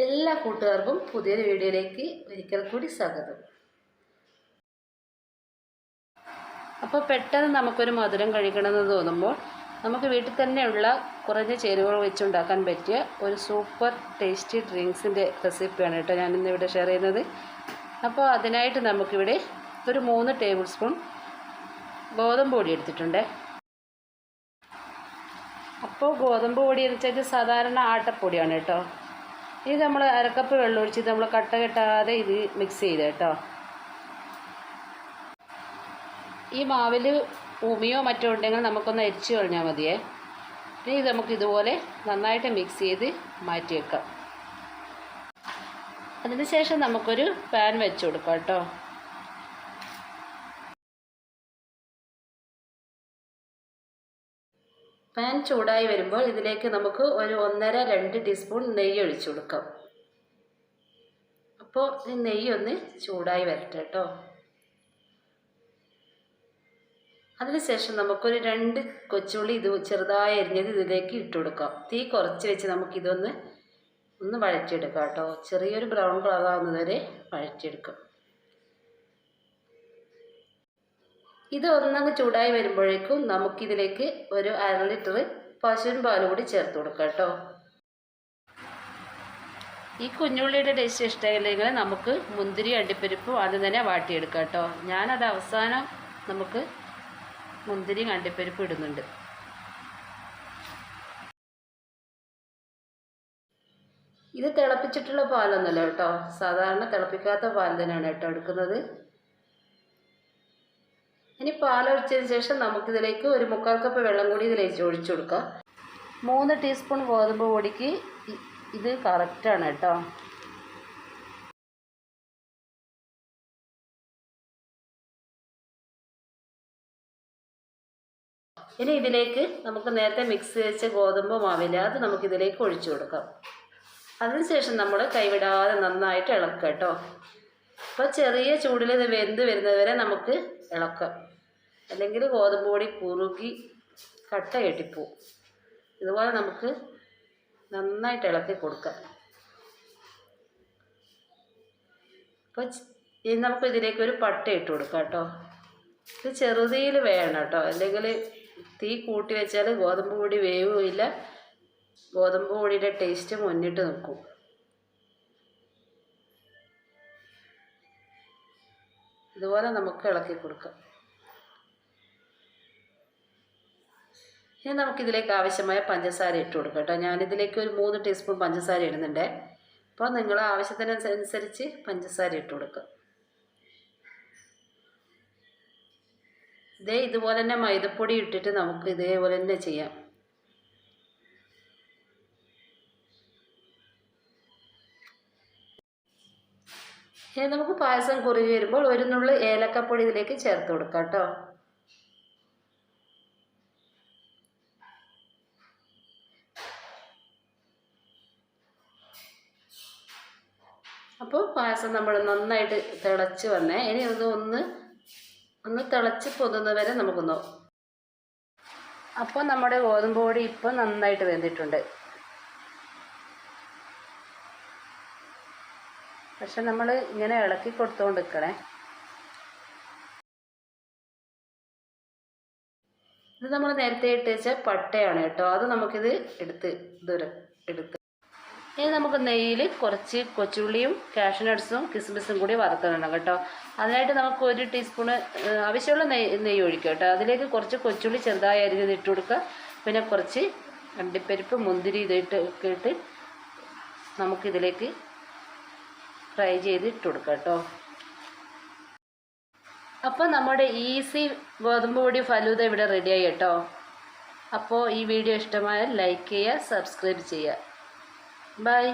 എല്ലാ കൂട്ടുകാർക്കും പുതിയൊരു വീഡിയോയിലേക്ക് ഒരിക്കൽ കൂടി സ്വാഗതം. അപ്പോൾ പെട്ടെന്ന് നമുക്കൊരു മധുരം കഴിക്കണമെന്ന് തോന്നുമ്പോൾ നമുക്ക് വീട്ടിൽ തന്നെയുള്ള കുറഞ്ഞ ചേരുവകൾ വെച്ചുണ്ടാക്കാൻ പറ്റിയ ഒരു സൂപ്പർ ടേസ്റ്റി ഡ്രിങ്ക്സിന്റെ റെസിപ്പിയാണ് കേട്ടോ ഞാനിന്നിവിടെ ഷെയർ ചെയ്യുന്നത്. അപ്പോൾ അതിനായിട്ട് നമുക്കിവിടെ ഒരു മൂന്ന് ടേബിൾ സ്പൂൺ ഗോതമ്പ് പൊടി എടുത്തിട്ടുണ്ട്. അപ്പോൾ ഗോതമ്പ് പൊടി എന്ന് വെച്ചാൽ സാധാരണ ആട്ടപ്പൊടിയാണ് കേട്ടോ. ഇത് നമ്മൾ അരക്കപ്പ് വെള്ളം ഒഴിച്ച് നമ്മൾ കട്ട കെട്ടാതെ ഇത് മിക്സ് ചെയ്ത് കേട്ടോ. ഈ മാവിൽ ഉമിയോ മറ്റോ ഉണ്ടെങ്കിൽ നമുക്കൊന്ന് അരിച്ച് കളഞ്ഞാൽ മതിയേ. ഇനി ഇത് നമുക്ക് ഇതുപോലെ നന്നായിട്ട് മിക്സ് ചെയ്ത് മാറ്റി വെക്കാം. അതിനുശേഷം നമുക്കൊരു പാൻ വെച്ച് കൊടുക്കാം കേട്ടോ. പാൻ ചൂടായി വരുമ്പോൾ ഇതിലേക്ക് നമുക്ക് ഒരു ഒന്നര രണ്ട് ടീസ്പൂൺ നെയ്യ് ഒഴിച്ചു കൊടുക്കാം. അപ്പോൾ ഈ നെയ്യ് ഒന്ന് ചൂടായി വരട്ടെ കേട്ടോ. അതിനുശേഷം നമുക്കൊരു രണ്ട് കൊച്ചുള്ളി ഇത് ചെറുതായി അരിഞ്ഞത് ഇതിലേക്ക് ഇട്ട് കൊടുക്കാം. തീ കുറച്ച് വെച്ച് നമുക്കിതൊന്ന് ഒന്ന് വഴറ്റിയെടുക്കാം കേട്ടോ. ചെറിയൊരു ബ്രൗൺ കളർ ആവുന്നത് വരെ വഴറ്റിയെടുക്കാം. ഇത് ഒന്നങ്ങ് ചൂടായി വരുമ്പോഴേക്കും നമുക്കിതിലേക്ക് ഒരു അര ലിറ്റർ പശുവിൻ പാൽ കൂടി ചേർത്ത് കൊടുക്കാം കേട്ടോ. ഈ കുഞ്ഞുള്ളിയുടെ ടേസ്റ്റ് ഇഷ്ടമില്ലെങ്കിൽ നമുക്ക് മുന്തിരി അണ്ടിപ്പരിപ്പും ആദ്യം തന്നെ വാട്ടിയെടുക്കാം കേട്ടോ. ഞാനത് അവസാനം നമുക്ക് മുന്തിരി അണ്ടിപ്പരിപ്പ് ഇടുന്നുണ്ട്. ഇത് തിളപ്പിച്ചിട്ടുള്ള പാലൊന്നുമല്ല കേട്ടോ. സാധാരണ തിളപ്പിക്കാത്ത പാൽ തന്നെയാണ് കേട്ടോ എടുക്കുന്നത്. ഇനി പാലൊഴിച്ചതിന് ശേഷം നമുക്കിതിലേക്ക് ഒരു മുക്കാൽ കപ്പ് വെള്ളം കൂടി ഇതിലേക്ക് ഒഴിച്ചു കൊടുക്കാം. മൂന്ന് ടീസ്പൂൺ ഗോതമ്പ് പൊടിക്ക് ഇത് കറക്റ്റാണ് കേട്ടോ. ഇനി ഇതിലേക്ക് നമുക്ക് നേരത്തെ മിക്സ് വെച്ച ഗോതമ്പ് മാവില്ല അത് നമുക്കിതിലേക്ക് ഒഴിച്ചു കൊടുക്കാം. അതിനുശേഷം നമ്മൾ കൈവിടാതെ നന്നായിട്ട് ഇളക്കുക കേട്ടോ. അപ്പോൾ ചെറിയ ചൂടിൽ ഇത് വെന്ത് വരുന്നത് വരെ നമുക്ക് ഇളക്കാം. അല്ലെങ്കിൽ ഗോതമ്പ് പൊടി കുറുകി കട്ട കെട്ടിപ്പോവും ഇതുപോലെ നമുക്ക് നന്നായിട്ട് ഇളക്കി കൊടുക്കാം. അപ്പോൾ ഇനി നമുക്ക് ഇതിലേക്ക് ഒരു പട്ട ഇട്ട് കൊടുക്കാം കേട്ടോ. ഇത് ചെറുതീയിൽ വേണം കേട്ടോ. അല്ലെങ്കിൽ തീ കൂട്ടി വെച്ചാൽ ഗോതമ്പ് പൊടി വേവുമില്ല ഗോതമ്പ് പൊടിയുടെ ടേസ്റ്റ് മുന്നിട്ട് നിൽക്കും. ഇതുപോലെ നമുക്ക് ഇളക്കി കൊടുക്കാം. ഇനി നമുക്കിതിലേക്ക് ആവശ്യമായ പഞ്ചസാര ഇട്ട് കൊടുക്കാം കേട്ടോ. ഞാനിതിലേക്ക് ഒരു മൂന്ന് ടീസ്പൂൺ പഞ്ചസാര ഇടുന്നുണ്ട്. അപ്പോൾ നിങ്ങൾ ആവശ്യത്തിനനുസരിച്ച് പഞ്ചസാര ഇട്ട് കൊടുക്കുക ഇതേ ഇതുപോലെ തന്നെ മൈദപ്പൊടി ഇട്ടിട്ട് നമുക്ക് ഇതേപോലെ തന്നെ ചെയ്യാം. ഇനി നമുക്ക് പായസം കുറുകി വരുമ്പോൾ ഒരു നുള്ളു ഏലക്കപ്പൊടി ഇതിലേക്ക് ചേർത്ത് കൊടുക്കാം കേട്ടോ. അപ്പോൾ പായസം നമ്മൾ നന്നായിട്ട് തിളച്ച് വന്നേ. ഇനി ഒന്ന് ഒന്ന് ഒന്ന് തിളച്ച് പൊതുന്നവരെ നമുക്കൊന്ന് അപ്പോൾ നമ്മുടെ ഗോതമ്പ് പൊടി ഇപ്പോൾ നന്നായിട്ട് വെന്തിട്ടുണ്ട്. പക്ഷെ നമ്മൾ ഇങ്ങനെ ഇളക്കി കൊടുത്തുകൊണ്ട് നിൽക്കണേ ഇത് നമ്മൾ നേരത്തെ ഇട്ട് വെച്ച പട്ടയാണ് കേട്ടോ. അത് നമുക്കിത് എടുത്ത് ഇതൊരു എടുത്ത്. ഇനി നമുക്ക് നെയ്യിൽ കുറച്ച് കൊച്ചുള്ളിയും കാഷ്നട്ട്സും കിസ്മിസും കൂടി വറുത്തിടണം കേട്ടോ. അതിനായിട്ട് നമുക്ക് ഒരു ടീസ്പൂണ് ആവശ്യമുള്ള നെയ്യ് നെയ്യ് ഒഴിക്കുക കേട്ടോ. അതിലേക്ക് കുറച്ച് കൊച്ചുള്ളി ചെറുതായി അരിഞ്ഞത് ഇട്ട് കൊടുക്കുക. പിന്നെ കുറച്ച് അണ്ടിപ്പരിപ്പ് മുന്തിരി ഇതിട്ട് ഒക്കെ ഇട്ട് നമുക്കിതിലേക്ക് ഫ്രൈ ചെയ്ത് ഇട്ട് കേട്ടോ. അപ്പോൾ നമ്മുടെ ഈസി ഗോതമ്പ് പൊടി ഫലൂത ഇവിടെ റെഡിയായി കേട്ടോ. അപ്പോൾ ഈ വീഡിയോ ഇഷ്ടമായാൽ ലൈക്ക് ചെയ്യുക സബ്സ്ക്രൈബ് ചെയ്യുക. ബൈ.